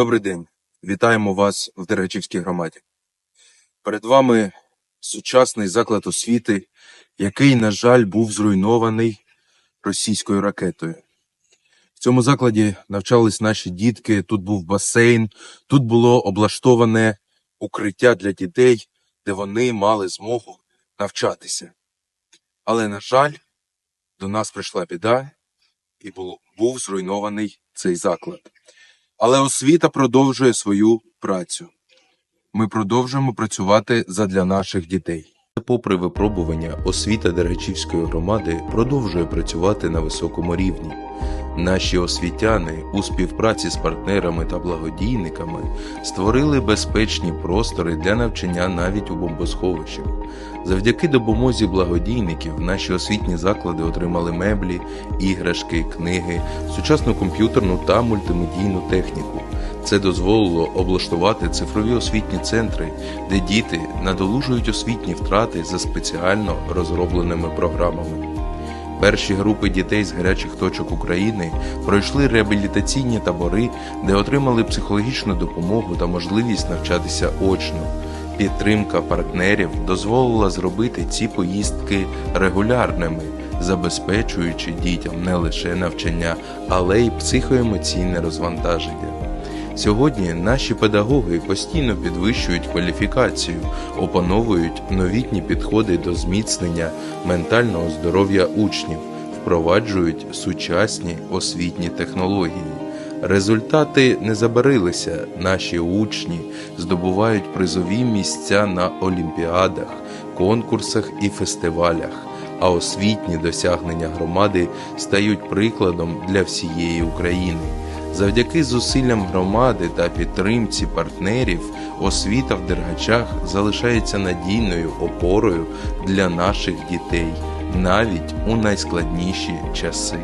Добрий день. Вітаємо вас в Дергачівській громаді. Перед вами сучасний заклад освіти, який, на жаль, був зруйнований російською ракетою. В цьому закладі навчались наші дітки, тут був басейн, тут було облаштоване укриття для дітей, де вони мали змогу навчатися. Але, на жаль, до нас прийшла біда і був зруйнований цей заклад. Але освіта продовжує свою працю. Ми продовжуємо працювати задля наших дітей. Попри випробування, освіта Дергачівської громади продовжує працювати на високому рівні. Наші освітяни у співпраці з партнерами та благодійниками створили безпечні простори для навчання навіть у бомбосховищах. Завдяки допомозі благодійників наші освітні заклади отримали меблі, іграшки, книги, сучасну комп'ютерну та мультимедійну техніку. Це дозволило облаштувати цифрові освітні центри, де діти надолужують освітні втрати за спеціально розробленими програмами. Перші групи дітей з гарячих точок України пройшли реабілітаційні табори, де отримали психологічну допомогу та можливість навчатися очно. Підтримка партнерів дозволила зробити ці поїздки регулярними, забезпечуючи дітям не лише навчання, але й психоемоційне розвантаження. Сьогодні наші педагоги постійно підвищують кваліфікацію, опановують новітні підходи до зміцнення ментального здоров'я учнів, впроваджують сучасні освітні технології. Результати не забарилися. Наші учні здобувають призові місця на олімпіадах, конкурсах і фестивалях, а освітні досягнення громади стають прикладом для всієї України. Завдяки зусиллям громади та підтримці партнерів освіта в Дергачах залишається надійною опорою для наших дітей навіть у найскладніші часи.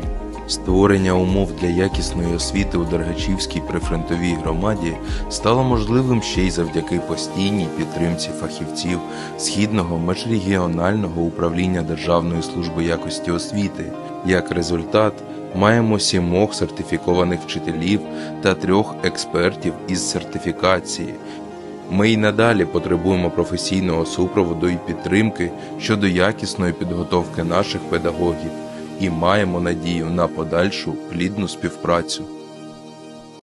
Створення умов для якісної освіти у Дергачівській прифронтовій громаді стало можливим ще й завдяки постійній підтримці фахівців Східного межрегіонального управління Державної служби якості освіти. Як результат, маємо сімох сертифікованих вчителів та трьох експертів із сертифікації. Ми й надалі потребуємо професійного супроводу і підтримки щодо якісної підготовки наших педагогів і маємо надію на подальшу плідну співпрацю.